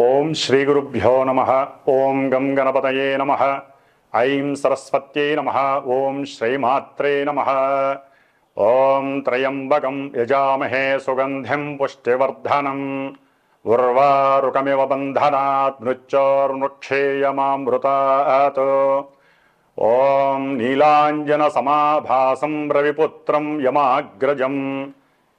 ఓం శ్రీ గురుభ్యో నమ ఓం గం గణపతయే నమ ఐం సరస్వత్యై నమ ఓం శ్రీమాత్రే నమ ఓం త్రయంబకం యజామహే సుగంధిం పుష్టివర్ధనం ఉర్వారుకమివ బంధనాత్ మృత్యోర్మృక్షేయమామృతాత్ ఓం నీలాంజన సమాభాసం రవిపుత్రం యమాగ్రజం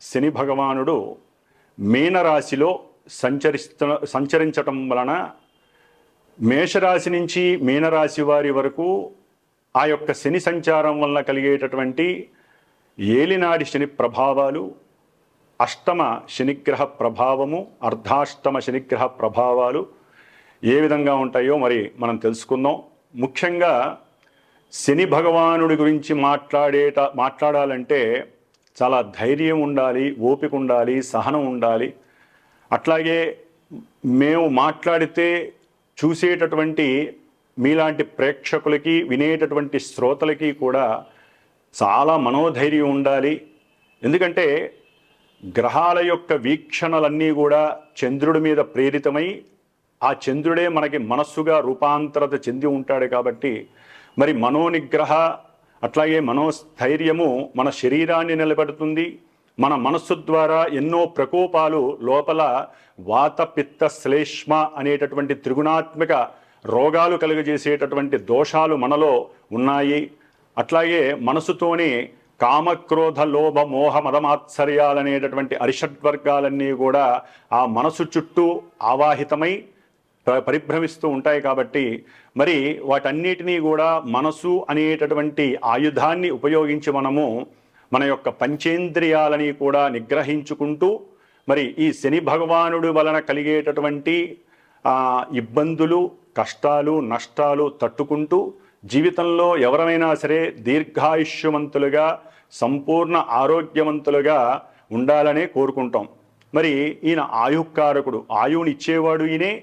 శని భగవానుడు మీనరాశిలో సంచరిస్త సంచరించటం వలన మేషరాశి నుంచి మీనరాశి వారి వరకు ఆ యొక్క శని సంచారం వలన కలిగేటటువంటి ఏలినాడి శని ప్రభావాలు అష్టమ శనిగ్రహ ప్రభావము అర్ధాష్టమ శనిగ్రహ ప్రభావాలు ఏ విధంగా ఉంటాయో మరి మనం తెలుసుకుందాం. ముఖ్యంగా శని భగవానుడి గురించి మాట్లాడేట మాట్లాడాలంటే చాలా ధైర్యం ఉండాలి ఓపిక ఉండాలి సహనం ఉండాలి. అట్లాగే మేము మాట్లాడితే చూసేటటువంటి మీలాంటి ప్రేక్షకులకి వినేటటువంటి శ్రోతలకి కూడా చాలా మనోధైర్యం ఉండాలి. ఎందుకంటే గ్రహాల యొక్క వీక్షణలన్నీ కూడా చంద్రుడి మీద ప్రేరితమై ఆ చంద్రుడే మనకి మనస్సుగా రూపాంతరత చెంది ఉంటాడు కాబట్టి మరి మనోనిగ్రహ అట్లాగే మనోస్థైర్యము మన శరీరాన్ని నిలబెడుతుంది. మన మనస్సు ద్వారా ఎన్నో ప్రకోపాలు లోపల వాత పిత్త శ్లేష్మ అనేటటువంటి త్రిగుణాత్మక రోగాలు కలుగజేసేటటువంటి దోషాలు మనలో ఉన్నాయి. అట్లాగే మనసుతోనే కామక్రోధ లోభ మోహ మదమాత్సర్యాలనేటటువంటి అరిషడ్వర్గాలన్నీ కూడా ఆ మనసు చుట్టూ ఆవాహితమై పరిభ్రమిస్తూ ఉంటాయి కాబట్టి మరి వాటన్నిటినీ కూడా మనసు అనేటటువంటి ఆయుధాన్ని ఉపయోగించి మనము మన యొక్క పంచేంద్రియాలని కూడా నిగ్రహించుకుంటూ మరి ఈ శని భగవానుడు వలన కలిగేటటువంటి ఇబ్బందులు కష్టాలు నష్టాలు తట్టుకుంటూ జీవితంలో ఎవరైనా సరే దీర్ఘాయుష్యవంతులుగా సంపూర్ణ ఆరోగ్యవంతులుగా ఉండాలనే కోరుకుంటాం. మరి ఈయన ఆయుకారకుడు ఆయువునిచ్చేవాడు ఈయనే.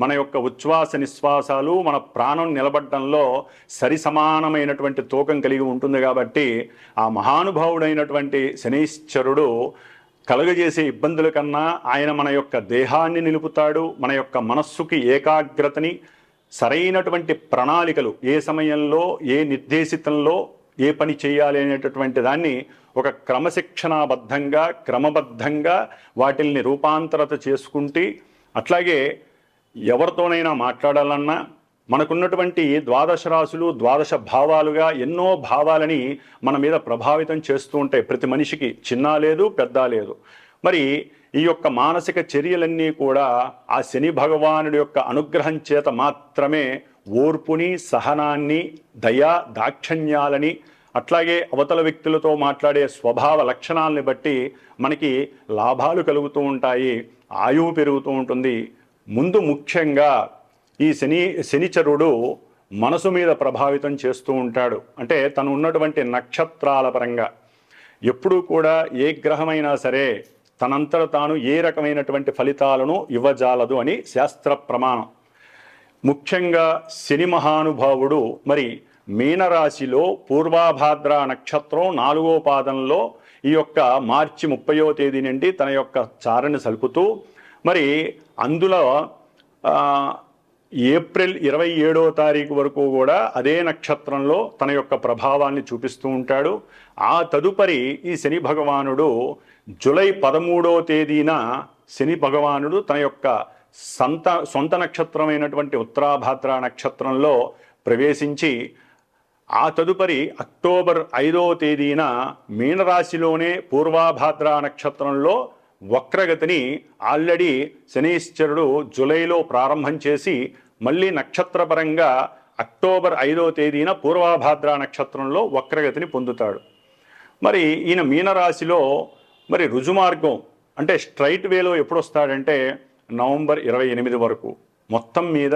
మన యొక్క ఉచ్ఛ్వాస నిశ్వాసాలు మన ప్రాణం నిలబడటంలో సరిసమానమైనటువంటి తూకం కలిగి ఉంటుంది కాబట్టి ఆ మహానుభావుడైనటువంటి శనీశ్వరుడు కలుగజేసే ఇబ్బందుల కన్నా ఆయన మన యొక్క దేహాన్ని నిలుపుతాడు మన యొక్క మనస్సుకి ఏకాగ్రతని సరైనటువంటి ప్రణాళికలు ఏ సమయంలో ఏ నిర్దేశితంలో ఏ పని చేయాలి అనేటటువంటి దాన్ని ఒక క్రమశిక్షణాబద్ధంగా క్రమబద్ధంగా వాటిల్ని రూపాంతరత చేసుకుంటే అట్లాగే ఎవరితోనైనా మాట్లాడాలన్నా మనకున్నటువంటి ద్వాదశ రాశులు ద్వాదశ భావాలుగా ఎన్నో భావాలని మన మీద ప్రభావితం చేస్తూ ఉంటాయి ప్రతి మనిషికి చిన్న లేదు పెద్ద లేదు. మరి ఈ యొక్క మానసిక చర్యలన్నీ కూడా ఆ శని భగవానుడి యొక్క అనుగ్రహం చేత మాత్రమే ఓర్పుని సహనాన్ని దయా దాక్షణ్యాలని అట్లాగే అవతల వ్యక్తులతో మాట్లాడే స్వభావ లక్షణాలని బట్టి మనకి లాభాలు కలుగుతూ ఉంటాయి ఆయువు పెరుగుతూ ఉంటుంది. ముందు ముఖ్యంగా ఈ శని శనిచరుడు మనసు మీద ప్రభావితం చేస్తూ ఉంటాడు. అంటే తను ఉన్నటువంటి నక్షత్రాల పరంగా. ఎప్పుడూ కూడా ఏ గ్రహమైనా సరే తనంతట తాను ఏ రకమైనటువంటి ఫలితాలను ఇవ్వజాలదు అని శాస్త్ర ప్రమాణం. ముఖ్యంగా శని మహానుభావుడు మరి మీనరాశిలో పూర్వాభాద్ర నక్షత్రం నాలుగో పాదంలో ఈ యొక్క మార్చి ముప్పయో తేదీ నుండి తన యొక్క చారణ సలుపుతూ మరి అందులో ఏప్రిల్ ఇరవై ఏడో తారీఖు వరకు కూడా అదే నక్షత్రంలో తన యొక్క ప్రభావాన్ని చూపిస్తూ ఉంటాడు. ఆ తదుపరి ఈ శని భగవానుడు జులై పదమూడో తేదీన శని భగవానుడు తన యొక్క సంత సొంత నక్షత్రమైనటువంటి ఉత్తరాభాద్ర నక్షత్రంలో ప్రవేశించి ఆ తదుపరి అక్టోబర్ ఐదవ తేదీన మీనరాశిలోనే పూర్వాభాద్ర నక్షత్రంలో వక్రగతిని ఆల్రెడీ శనీశ్వరుడు జులైలో ప్రారంభం చేసి మళ్ళీ నక్షత్రపరంగా అక్టోబర్ ఐదవ తేదీన పూర్వాభాద్ర నక్షత్రంలో వక్రగతిని పొందుతాడు. మరి ఈయన మీనరాశిలో మరి రుజుమార్గం అంటే స్ట్రైట్ వేలో ఎప్పుడు వస్తాడంటే నవంబర్ ఇరవై ఎనిమిది వరకు. మొత్తం మీద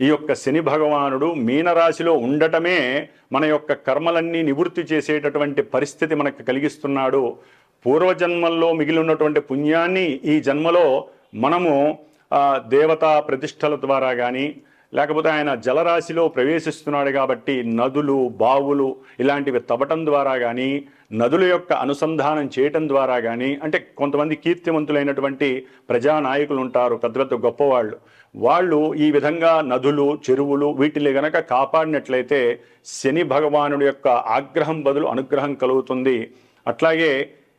ఈ యొక్క శని భగవానుడు మీనరాశిలో ఉండటమే మన యొక్క కర్మలన్నీ నివృత్తి చేసేటటువంటి పరిస్థితి మనకు కలిగిస్తున్నాడు. పూర్వజన్మల్లో మిగిలి ఉన్నటువంటి పుణ్యాన్ని ఈ జన్మలో మనము దేవతా ప్రతిష్టల ద్వారా కానీ లేకపోతే ఆయన జలరాశిలో ప్రవేశిస్తున్నాడు కాబట్టి నదులు బావులు ఇలాంటివి తవ్వటం ద్వారా కానీ నదుల యొక్క అనుసంధానం చేయటం ద్వారా కానీ అంటే కొంతమంది కీర్తివంతులైనటువంటి ప్రజానాయకులు ఉంటారు పెద్ద పెద్ద గొప్పవాళ్ళు. వాళ్ళు ఈ విధంగా నదులు చెరువులు వీటిని గనక కాపాడినట్లయితే శని భగవానుడి యొక్క ఆగ్రహం బదులు అనుగ్రహం కలుగుతుంది. అట్లాగే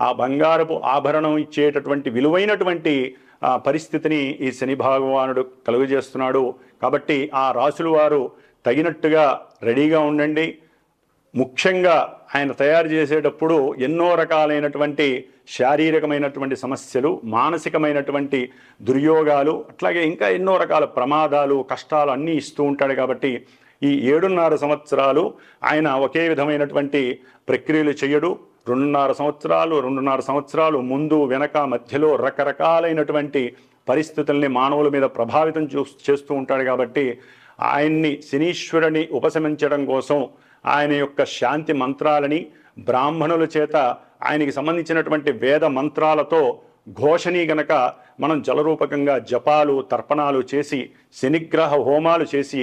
ఆ బంగారపు ఆభరణం ఇచ్చేటటువంటి విలువైనటువంటి ఆ, పరిస్థితిని ఈ శని భగవానుడు కలుగజేస్తున్నాడు. కాబట్టి ఆ రాశుల వారు తగినట్టుగా రెడీగా ఉండండి. ముఖ్యంగా ఆయన తయారు చేసేటప్పుడు ఎన్నో రకాలైనటువంటి శారీరకమైనటువంటి సమస్యలు మానసికమైనటువంటి దుర్యోగాలు అట్లాగే ఇంకా ఎన్నో రకాల ప్రమాదాలు కష్టాలు అన్నీ ఇస్తూ ఉంటాడు కాబట్టి ఈ ఏడున్నర సంవత్సరాలు ఆయన ఒకే విధమైనటువంటి ప్రక్రియలు చేయడు. రెండున్నర సంవత్సరాలు రెండున్నర సంవత్సరాలు ముందు వెనక మధ్యలో రకరకాలైనటువంటి పరిస్థితుల్ని మానవుల మీద ప్రభావితం చూ చేస్తూ ఉంటాడు కాబట్టి ఆయన్ని శనీశ్వరుని ఉపశమించడం కోసం ఆయన యొక్క శాంతి మంత్రాలని బ్రాహ్మణుల చేత ఆయనకి సంబంధించినటువంటి వేద మంత్రాలతో ఘోషణి గనక మనం జలరూపకంగా జపాలు తర్పణాలు చేసి శనిగ్రహ హోమాలు చేసి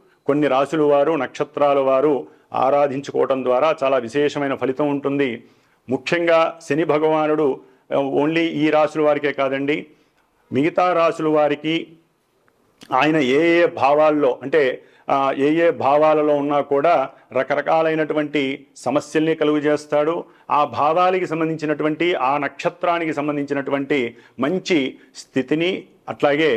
కొన్ని రాశుల వారు నక్షత్రాల వారు ఆరాధించుకోవటం ద్వారా చాలా విశేషమైన ఫలితం ఉంటుంది. ముఖ్యంగా శని భగవానుడు ఓన్లీ ఈ రాశుల వారికే కాదండి. మిగతా రాశుల వారికి ఆయన ఏ ఏ భావాల్లో అంటే ఏ ఏ భావాలలో ఉన్నా కూడా రకరకాలైనటువంటి సమస్యల్ని కలుగు చేస్తాడు ఆ భావాలకి సంబంధించినటువంటి ఆ నక్షత్రానికి సంబంధించినటువంటి మంచి స్థితిని అట్లాగే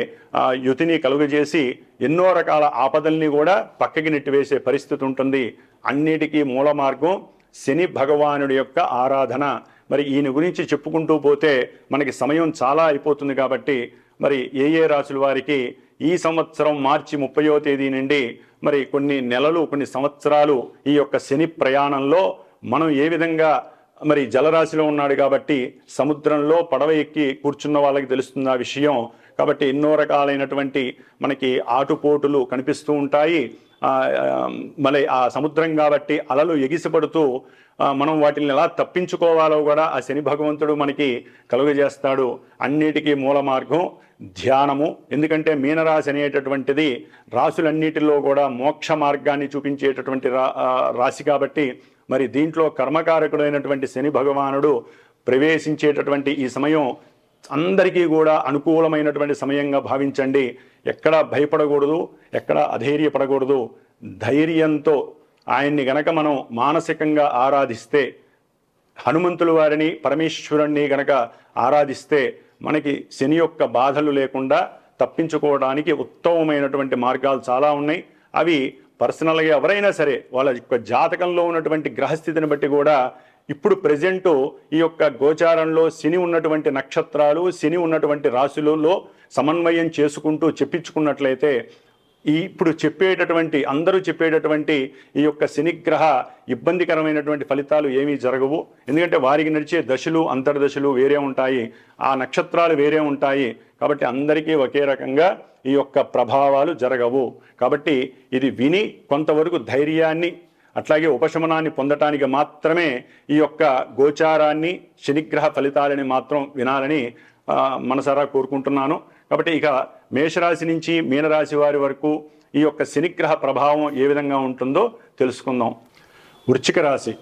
యుతిని కలుగజేసి ఎన్నో రకాల ఆపదల్ని కూడా పక్కకి నెట్టివేసే పరిస్థితి ఉంటుంది. అన్నిటికీ మూల మార్గం శని భగవానుడి యొక్క ఆరాధన. మరి ఈయన గురించి చెప్పుకుంటూ పోతే మనకి సమయం చాలా అయిపోతుంది కాబట్టి మరి ఏ ఏ రాశుల వారికి ఈ సంవత్సరం మార్చి ముప్పయో తేదీ నుండి మరి కొన్ని నెలలు కొన్ని సంవత్సరాలు ఈ యొక్క శని ప్రయాణంలో మనం ఏ విధంగా మరి జలరాశిలో ఉన్నాడు కాబట్టి సముద్రంలో పడవ ఎక్కి కూర్చున్న వాళ్ళకి తెలుస్తుంది ఆ విషయం. కాబట్టి ఎన్నో రకాలైనటువంటి మనకి ఆటుపోటులు కనిపిస్తూ ఉంటాయి. ఆ, ఆ, మరి ఆ సముద్రం కాబట్టి అలలు ఎగిసిపడుతూ మనం వాటిని ఎలా తప్పించుకోవాలో కూడా ఆ శని భగవంతుడు మనకి కలుగజేస్తాడు. అన్నిటికీ మూల మార్గం ధ్యానము. ఎందుకంటే మీనరాశి అనేటటువంటిది రాసులన్నిటిలో కూడా మోక్ష మార్గాన్ని చూపించేటటువంటి రా రాశి కాబట్టి మరి దీంట్లో కర్మకారకుడైనటువంటి శని భగవానుడు ప్రవేశించేటటువంటి ఈ సమయం అందరికీ కూడా అనుకూలమైనటువంటి సమయంగా భావించండి. ఎక్కడ భయపడకూడదు ఎక్కడ అధైర్యపడకూడదు. ధైర్యంతో ఆయన్ని గనక మనం మానసికంగా ఆరాధిస్తే హనుమంతుల వారిని పరమేశ్వరుణ్ణి గనక ఆరాధిస్తే మనకి శని యొక్క బాధలు లేకుండా తప్పించుకోవడానికి ఉత్తమమైనటువంటి మార్గాలు చాలా ఉన్నాయి. అవి పర్సనల్గా ఎవరైనా సరే వాళ్ళ యొక్క జాతకంలో ఉన్నటువంటి గ్రహస్థితిని బట్టి కూడా ఇప్పుడు ప్రజెంటు ఈ యొక్క గోచారంలో శని ఉన్నటువంటి నక్షత్రాలు శని ఉన్నటువంటి రాశులలో సమన్వయం చేసుకుంటూ చెప్పించుకున్నట్లయితే ఈ ఇప్పుడు చెప్పేటటువంటి అందరూ చెప్పేటటువంటి ఈ యొక్క శనిగ్రహ ఇబ్బందికరమైనటువంటి ఫలితాలు ఏమీ జరగవు. ఎందుకంటే వారికి నడిచే దశలు అంతర్దశలు వేరే ఉంటాయి. ఆ నక్షత్రాలు వేరే ఉంటాయి. కాబట్టి అందరికీ ఒకే రకంగా ఈ యొక్క ప్రభావాలు జరగవు. కాబట్టి ఇది విని కొంతవరకు ధైర్యాన్ని అట్లాగే ఉపశమనాన్ని పొందటానికి మాత్రమే ఈ యొక్క గోచారాన్ని శనిగ్రహ ఫలితాలని మాత్రం వినాలని మనసారా కోరుకుంటున్నాను. కాబట్టి ఇక మేషరాశి నుంచి మీనరాశి వారి వరకు ఈ యొక్క శనిగ్రహ ప్రభావం ఏ విధంగా ఉంటుందో తెలుసుకుందాం. వృచ్చిక రాశి.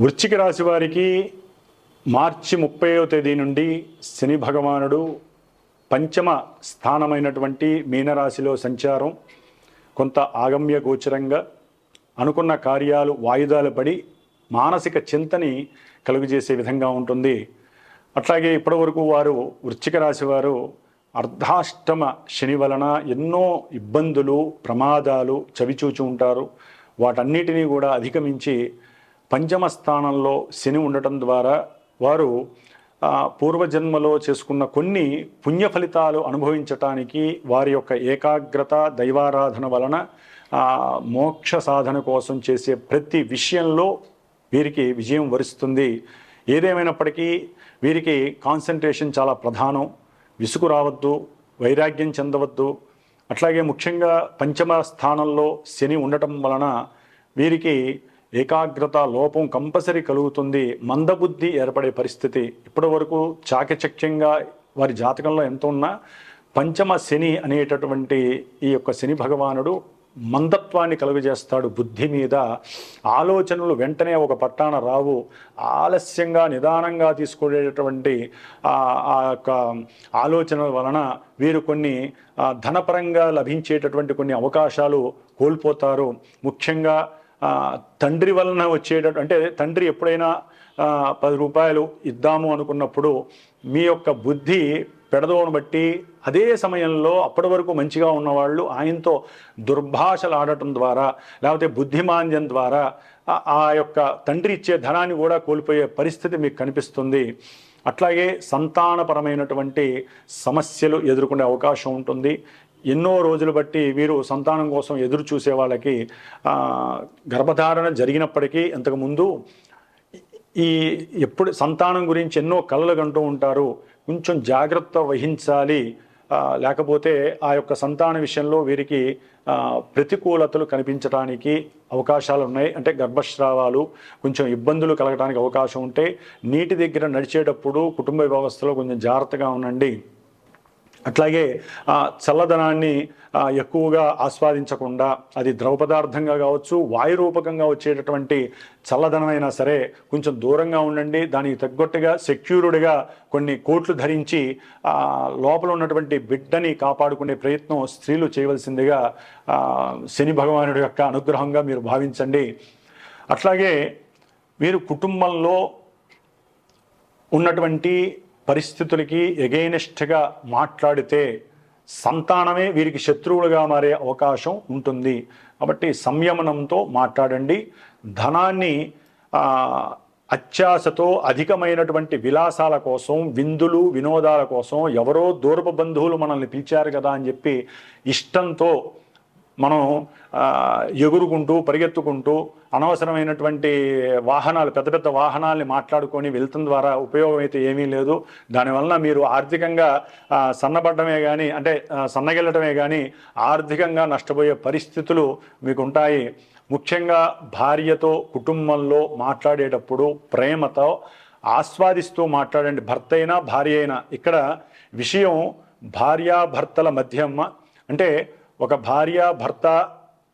వృచ్చిక రాశి వారికి మార్చి ముప్పైవ తేదీ నుండి శని భగవానుడు పంచమ స్థానమైనటువంటి మీనరాశిలో సంచారం కొంత ఆగమ్య గోచరంగా అనుకున్న కార్యాలు వాయిదాలు పడి మానసిక చింతని కలుగజేసే విధంగా ఉంటుంది. అట్లాగే ఇప్పటివరకు వారు వృశ్చిక రాశి వారు అర్ధాష్టమ శని వలన ఎన్నో ఇబ్బందులు ప్రమాదాలు చవిచూచి ఉంటారు. వాటన్నిటినీ కూడా అధిగమించి పంచమ స్థానంలో శని ఉండటం ద్వారా వారు పూర్వజన్మలో చేసుకున్న కొన్ని పుణ్య ఫలితాలు అనుభవించటానికి వారి యొక్క ఏకాగ్రత దైవారాధన వలన మోక్ష సాధన కోసం చేసే ప్రతి విషయంలో వీరికి విజయం వరిస్తుంది. ఏదేమైనప్పటికీ వీరికి కాన్సన్ట్రేషన్ చాలా ప్రధానం. విసుగు రావద్దు వైరాగ్యం చెందవద్దు. అట్లాగే ముఖ్యంగా పంచమ స్థానంలో శని ఉండటం వలన వీరికి ఏకాగ్రత లోపం కంపల్సరీ కలుగుతుంది. మందబుద్ధి ఏర్పడే పరిస్థితి. ఇప్పటి వరకు చాకచక్యంగా వారి జాతకంలో ఎంత ఉన్నా పంచమ శని అనేటటువంటి ఈ యొక్క శని భగవానుడు మందత్వాన్ని కలుగజేస్తాడు బుద్ధి మీద. ఆలోచనలు వెంటనే ఒక పట్టాన రావు. ఆలస్యంగా నిదానంగా తీసుకునేటటువంటి ఆ యొక్క ఆలోచనల వలన వీరు కొన్ని ధనపరంగా లభించేటటువంటి కొన్ని అవకాశాలు కోల్పోతారు. ముఖ్యంగా తండ్రి వలన వచ్చేటట్టు అంటే తండ్రి ఎప్పుడైనా పది రూపాయలు ఇద్దాము అనుకున్నప్పుడు మీ యొక్క బుద్ధి పెడదోను బట్టి అదే సమయంలో అప్పటి వరకు మంచిగా ఉన్నవాళ్ళు ఆయనతో దుర్భాషలు ఆడటం ద్వారా లేకపోతే బుద్ధిమాంద్యం ద్వారా ఆ- యొక్క తండ్రి ఇచ్చే ధనాన్ని కూడా కోల్పోయే పరిస్థితి మీకు కనిపిస్తుంది. అట్లాగే సంతానపరమైనటువంటి సమస్యలు ఎదుర్కొనే అవకాశం ఉంటుంది. ఎన్నో రోజులు బట్టి వీరు సంతానం కోసం ఎదురు చూసే వాళ్ళకి గర్భధారణ జరిగినప్పటికీ ఇంతకుముందు ఈ ఎప్పుడు సంతానం గురించి ఎన్నో కళలు కంటూ ఉంటారు. కొంచెం జాగ్రత్త వహించాలి. లేకపోతే ఆ యొక్క సంతాన విషయంలో వీరికి ప్రతికూలతలు కనిపించడానికి అవకాశాలు ఉన్నాయి. అంటే గర్భస్రావాలు కొంచెం ఇబ్బందులు కలగడానికి అవకాశం ఉంటే నీటి దగ్గర నడిచేటప్పుడు కుటుంబ వ్యవస్థలో కొంచెం జాగ్రత్తగా ఉండండి. అట్లాగే చల్లదనాన్ని ఎక్కువగా ఆస్వాదించకుండా అది ద్రవ పదార్థంగా కావచ్చు వాయు రూపకంగా వచ్చేటటువంటి చల్లదనమైనా సరే కొంచెం దూరంగా ఉండండి. దానికి తగ్గట్టుగా సెక్యూర్డ్గా కొన్ని కోట్లు ధరించి లోపల ఉన్నటువంటి బిడ్డని కాపాడుకునే ప్రయత్నం స్త్రీలు చేయవలసిందిగా శని భగవానుడి యొక్క అనుగ్రహంగా మీరు భావించండి. అట్లాగే మీరు కుటుంబంలో ఉన్నటువంటి పరిస్థితులకి ఎగైనెస్ట్గా మాట్లాడితే సంతానమే వీరికి శత్రువులుగా మారే అవకాశం ఉంటుంది. కాబట్టి సంయమనంతో మాట్లాడండి. ధనాన్ని అత్యాశతో అధికమైనటువంటి విలాసాల కోసం విందులు వినోదాల కోసం ఎవరో దూరపు బంధువులు మనల్ని పిలిచారు కదా అని చెప్పి ఇష్టంతో మనం ఎగురుకుంటూ పరిగెత్తుకుంటూ అనవసరమైనటువంటి వాహనాలు పెద్ద పెద్ద వాహనాల్ని మాట్లాడుకొని వెళ్తున్న ద్వారా ఉపయోగం అయితే ఏమీ లేదు. దానివలన మీరు ఆర్థికంగా సన్నబడ్డమే కానీ అంటే ఆ, సన్నగిల్లటమే కానీ ఆర్థికంగా నష్టపోయే పరిస్థితులు మీకు ఉంటాయి ముఖ్యంగా భార్యతో కుటుంబంలో మాట్లాడేటప్పుడు ప్రేమతో ఆస్వాదిస్తూ మాట్లాడండి. భర్త అయినా భార్య అయినా. ఇక్కడ విషయం భార్యాభర్తల మధ్యమ్మ అంటే ఒక భార్య భర్త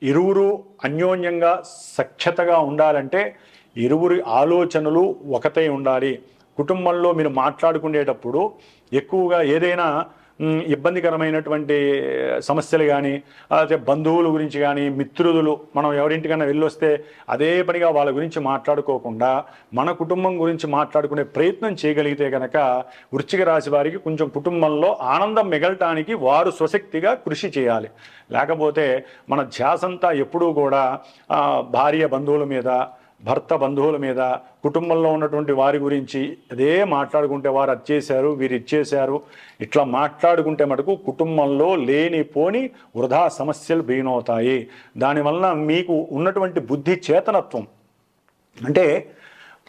ఇరువురు అన్యోన్యంగా సఖ్యతగా ఉండాలంటే ఇరువురి ఆలోచనలు ఒకతై ఉండాలి. కుటుంబంలో మీరు మాట్లాడుకునేటప్పుడు ఎక్కువగా ఏదైనా ఇబ్బందికరమైనటువంటి సమస్యలు కానీ లేకపోతే బంధువుల గురించి కానీ మిత్రులు మనం ఎవరింటికైనా వెళ్ళొస్తే అదే పనిగా వాళ్ళ గురించి మాట్లాడుకోకుండా మన కుటుంబం గురించి మాట్లాడుకునే ప్రయత్నం చేయగలిగితే కనుక వృశ్చిక రాశి వారికి కొంచెం కుటుంబంలో ఆనందం మిగలటానికి వారు స్వశక్తిగా కృషి చేయాలి. లేకపోతే మన ధ్యాసంతా ఎప్పుడూ కూడా భార్య బంధువుల మీద భర్త బంధువుల మీద కుటుంబంలో ఉన్నటువంటి వారి గురించి అదే మాట్లాడుకుంటే వారు అది చేశారు వీరు ఇచ్చేశారు ఇట్లా మాట్లాడుకుంటే మటుకు కుటుంబంలో లేనిపోని వృధా సమస్యలు బీనవుతాయి. దానివల్ల మీకు ఉన్నటువంటి బుద్ధి చేతనత్వం. అంటే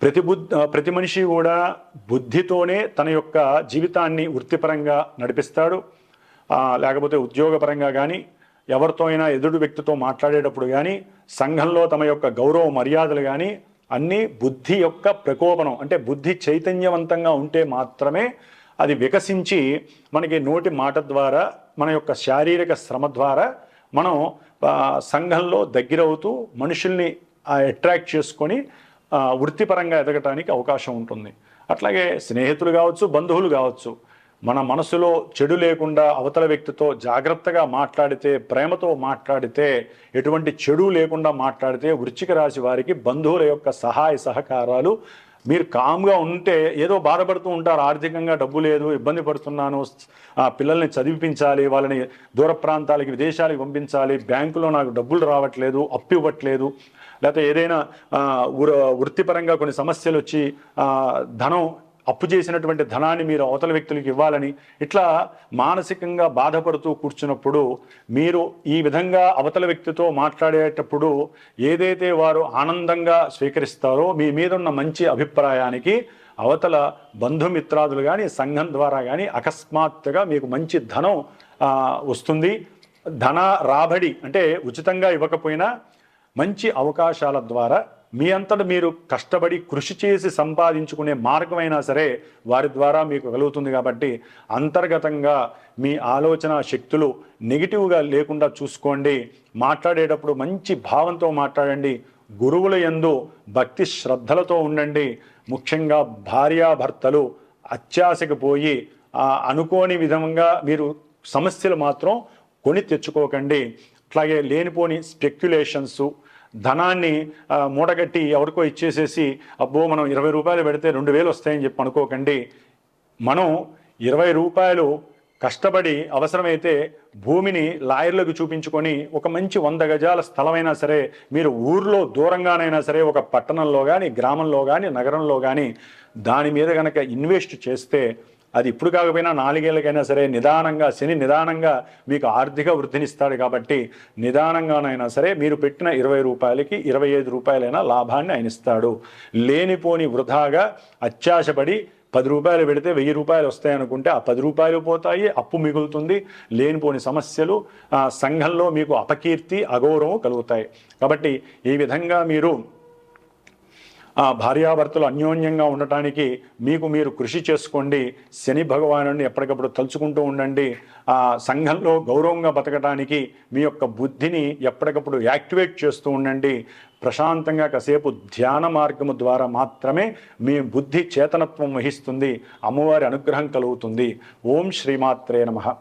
ప్రతి బుద్ధి ప్రతి మనిషి కూడా బుద్ధితోనే తన యొక్క జీవితాన్ని వృత్తిపరంగా నడిపిస్తాడు. లేకపోతే ఉద్యోగపరంగా కానీ ఎవరితో అయినా ఎదుటి వ్యక్తితో మాట్లాడేటప్పుడు కానీ సంఘంలో తమ యొక్క గౌరవ మర్యాదలు కానీ అన్నీ బుద్ధి యొక్క ప్రకోపనం అంటే బుద్ధి చైతన్యవంతంగా ఉంటే మాత్రమే అది వికసించి మనకి నోటి మాట ద్వారా మన యొక్క శారీరక శ్రమ ద్వారా మనం సంఘంలో దగ్గరవుతూ మనుషుల్ని అట్రాక్ట్ చేసుకొని వృత్తిపరంగా ఎదగటానికి అవకాశం ఉంటుంది. అట్లాగే స్నేహితులు కావచ్చు బంధువులు కావచ్చు మన మనసులో చెడు లేకుండా అవతల వ్యక్తితో జాగ్రత్తగా మాట్లాడితే ప్రేమతో మాట్లాడితే ఎటువంటి చెడు లేకుండా మాట్లాడితే వృశ్చిక రాశి వారికి బంధువుల యొక్క సహాయ సహకారాలు మీరు కామ్గా ఉంటే ఏదో బాధపడుతూ ఉంటారు ఆర్థికంగా డబ్బు లేదు ఇబ్బంది పడుతున్నాను పిల్లల్ని చదివించాలి వాళ్ళని దూర ప్రాంతాలకి విదేశాలకు పంపించాలి బ్యాంకులో నాకు డబ్బులు రావట్లేదు అప్పు ఇవ్వట్లేదు లేకపోతే ఏదైనా వృ- వృత్తిపరంగా కొన్ని సమస్యలు వచ్చి ధనం అప్పు చేసినటువంటి ధనాన్ని మీరు అవతల వ్యక్తులకు ఇవ్వాలని ఇట్లా మానసికంగా బాధపడుతూ కూర్చున్నప్పుడు మీరు ఈ విధంగా అవతల వ్యక్తితో మాట్లాడేటప్పుడు ఏదైతే వారు ఆనందంగా స్వీకరిస్తారో మీ మీద ఉన్న మంచి అభిప్రాయానికి అవతల బంధుమిత్రాదులు కానీ సంఘం ద్వారా కానీ అకస్మాత్తుగా మీకు మంచి ధనం వస్తుంది. ధన రాబడి అంటే ఉచితంగా ఇవ్వకపోయినా మంచి అవకాశాల ద్వారా మీ అంతట మీరు కష్టపడి కృషి చేసి సంపాదించుకునే మార్గమైనా సరే వారి ద్వారా మీకు కలుగుతుంది కాబట్టి అంతర్గతంగా మీ ఆలోచన శక్తులు నెగిటివ్గా లేకుండా చూసుకోండి. మాట్లాడేటప్పుడు మంచి భావంతో మాట్లాడండి. గురువుల యందు భక్తి శ్రద్ధలతో ఉండండి. ముఖ్యంగా భార్యాభర్తలు అత్యాశకు పోయి అనుకోని విధంగా మీరు సమస్యలు మాత్రం కొని తెచ్చుకోకండి. అట్లాగే లేనిపోని స్పెక్యులేషన్స్ ధనాన్ని మూటగట్టి ఎవరికో ఇచ్చేసేసి అబ్బో మనం ఇరవై రూపాయలు పెడితే రెండు వేలు వస్తాయని చెప్పి అనుకోకండి. మనం ఇరవై రూపాయలు కష్టపడి అవసరమైతే భూమిని లాయర్లకు చూపించుకొని ఒక మంచి వంద గజాల స్థలమైనా సరే మీరు ఊర్లో దూరంగానైనా సరే ఒక పట్టణంలో కానీ గ్రామంలో కానీ నగరంలో కానీ దాని మీద కనుక ఇన్వెస్ట్ చేస్తే అది ఇప్పుడు కాకపోయినా నాలుగేళ్ళకైనా సరే నిదానంగా శని నిదానంగా మీకు ఆర్థిక వృద్ధినిస్తాడు కాబట్టి నిదానంగానైనా సరే మీరు పెట్టిన ఇరవై రూపాయలకి ఇరవై ఐదు రూపాయలైనా లాభాన్ని ఆయన ఇస్తాడు. లేనిపోని వృధాగా అత్యాశపడి పది రూపాయలు పెడితే వెయ్యి రూపాయలు వస్తాయనుకుంటే ఆ పది రూపాయలు పోతాయి అప్పు మిగులుతుంది. లేనిపోని సమస్యలు సంఘంలో మీకు అపకీర్తి అగౌరవం కలుగుతాయి. కాబట్టి ఈ విధంగా మీరు భార్యాభర్తలు అన్యోన్యంగా ఉండటానికి మీకు మీరు కృషి చేసుకోండి. శని భగవాను ఎప్పటికప్పుడు తలుచుకుంటూ ఉండండి. ఆ సంఘంలో గౌరవంగా బతకడానికి మీ యొక్క బుద్ధిని ఎప్పటికప్పుడు యాక్టివేట్ చేస్తూ ఉండండి. ప్రశాంతంగా కాసేపు ధ్యాన మార్గము ద్వారా మాత్రమే మీ బుద్ధి చేతనత్వం వహిస్తుంది. అమ్మవారి అనుగ్రహం కలుగుతుంది. ఓం శ్రీమాత్రే నమః.